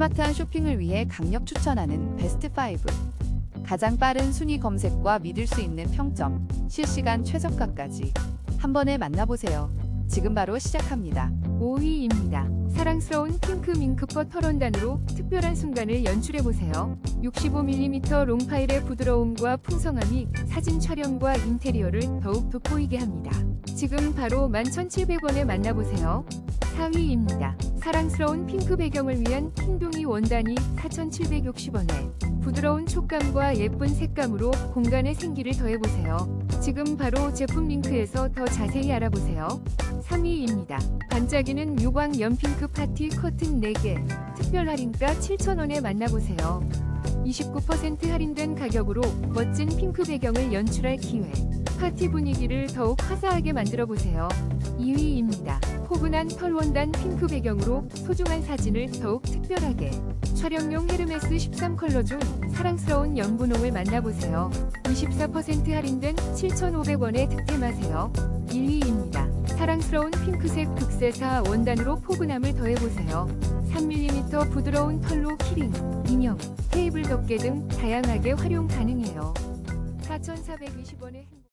스마트한 쇼핑을 위해 강력 추천하는 베스트 5. 가장 빠른 순위 검색과 믿을 수 있는 평점, 실시간 최저가까지 한 번에 만나보세요. 지금 바로 시작합니다. 5위입니다. 사랑스러운 핑크 밍크퍼 털원단으로 특별한 순간을 연출해보세요. 65mm 롱파일의 부드러움과 풍성함이 사진 촬영과 인테리어를 더욱 돋보이게 합니다. 지금 바로 11,700원에 만나보세요. 4위입니다. 사랑스러운 핑크 배경을 위한 흰둥이 원단이 4,760원에 부드러운 촉감과 예쁜 색감으로 공간에 생기를 더해보세요. 지금 바로 제품 링크에서 더 자세히 알아보세요. 3위입니다. 반짝이는 유광 연핑크 파티 커튼 4개 특별 할인가 7,000원에 만나보세요. 29% 할인된 가격으로 멋진 핑크 배경을 연출할 기회. 파티 분위기를 더욱 화사하게 만들어 보세요. 2위입니다. 포근한 펄 원단 핑크 배경으로 소중한 사진을 더욱 특별하게. 촬영용 헤르메스 13 컬러 중 사랑스러운 연분홍을 만나보세요. 24% 할인된 7,500원에 득템하세요. 1위입니다. 사랑스러운 핑크색 극세사 원단으로 포근함을 더해보세요. 3mm 부드러운 털로 키링, 인형, 테이블 덮개 등 다양하게 활용 가능해요. 4,420원에